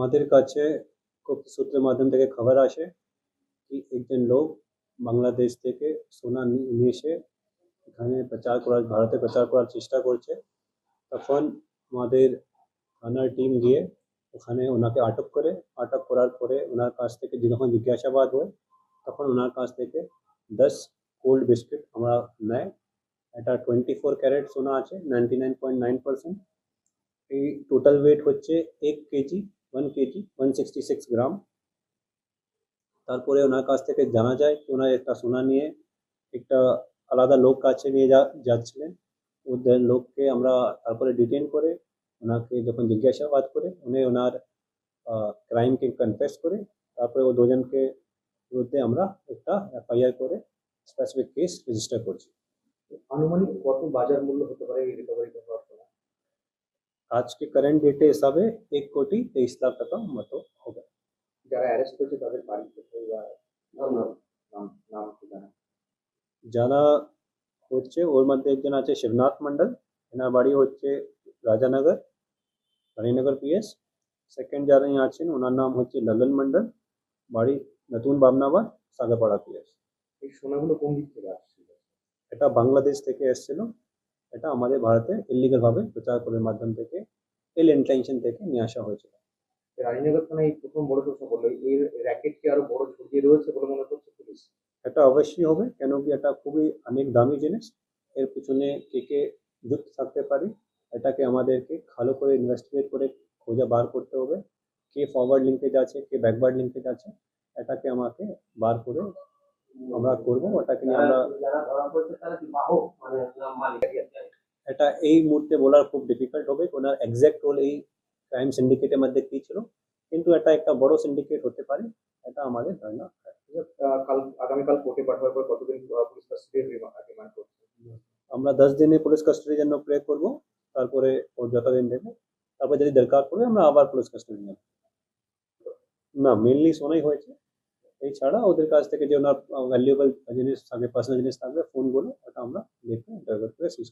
আমাদের কাছে গুপ্ত সূত্রের মাধ্যম থেকে খবর আসে কি একজন লোক বাংলাদেশ থেকে সোনা নিয়ে এসে এখানে প্রচার করার, ভারতে প্রচার করার চেষ্টা করছে। তখন আমাদের থানার টিম গিয়ে ওখানে ওনাকে আটক করে, আটক করার পরে ওনার কাছ থেকে যখন জিজ্ঞাসাবাদ হয়, তখন ওনার কাছ থেকে দশ কোল্ড বিস্কিট আমরা নেয় এটা টোয়েন্টি ফোর ক্যারেট সোনা আছে ninety nine point nine percent এই টোটাল ওয়েট হচ্ছে এক KG one KG, one sixty six gram. তারপরে ওনার কাছ থেকে জানা যায় কি ওনার একটা সোনা নিয়ে একটা আলাদা লোক কাছে নিয়ে যাচ্ছিলেন। ওদের লোককে আমরা তারপরে ডিটেন করে ওনাকে যখন জিজ্ঞাসাবাদ করে, উনি ওনার ক্রাইমকে কনফেস করে, তারপরে ও দুজনকে বিরুদ্ধে আমরা একটা এফআইআর করে স্পেসিফিক কেস রেজিস্টার করছি। আনুমানিক কত বাজার মূল্য হতে পারে এই রিকভারি হওয়ার পরে আজকে কারেন্ট ডেটে হিসাবে এক কোটি তেইশ লাখ টাকা মতো হবে যারা অ্যারেস্ট হয়েছে তাদের বাড়ি কোথায় বা নাম নাম নাম ঠিকানা যারা হচ্ছে ওর মধ্যে একজন আছে শিবনাথ মন্ডল এনার বাড়ি হচ্ছে রাজানগর রানীনগর পিএস সেকেন্ড যারা আছেন ওনার নাম হচ্ছে ললন মন্ডল বাড়ি নতুন বামনাবাদ সাগাপাড়া পিএস এই সোনাগুলো কোন দিক থেকে আসছিল এটা বাংলাদেশ থেকে এসেছিল এটা আমাদের ভারতে ইলিগাল ভাবে প্রচার করার মাধ্যম থেকে এল ইন্টেনশন থেকে নিয়ে আসা হয়েছিল। রানীনগর থানায় এই প্রথম বড় প্রশ্ন করল এর র্যাকেট কি আরও বড় ছড়িয়ে রয়েছে বলে মনে করছে পুলিশ? এটা অবশ্যই হবে কেন কি এটা খুবই অনেক দামি জিনিস। এর পিছনে কে কে যুক্ত থাকতে পারে এটাকে আমাদেরকে ভালো করে ইনভেস্টিগেট করে খোঁজা বার করতে হবে। কে ফরওয়ার্ড লিঙ্কেজ আছে কে ব্যাকওয়ার্ড লিঙ্কেজ আছে এটাকে আমাকে বার করে আমরা করব ওটাকে নিয়ে আমরা এটা এই মুহূর্তে বলার খুব ডিফিকাল্ট হবে ওনার এক্স্যাক্ট রোল এই ক্রাইম সিন্ডিকেটের মধ্যে কি ছিল কিন্তু এটা একটা বড় সিন্ডিকেট হতে পারে এটা আমাদের ধারণা। কাল আগামীকাল কোর্টে পাঠাবার পর কতদিন পুলিশ কাস্টডি রিমান্ড করছে আমরা দশ দিনে পুলিশ কাস্টাডির জন্য প্রে করব তারপরে ওর যতদিন দেবে তারপর যদি দরকার পড়ে আমরা আবার পুলিশ কাস্টাডি নেব না মেনলি শোনাই হয়েছে। এছাড়া ওদের কাছ থেকে যে ওনার ভ্যালুয়েবল জিনিস থাকবে পার্সোনাল জিনিস থাকবে ফোনগুলো ওটা আমরা দেখে ইন্টারভিউ করে সিজ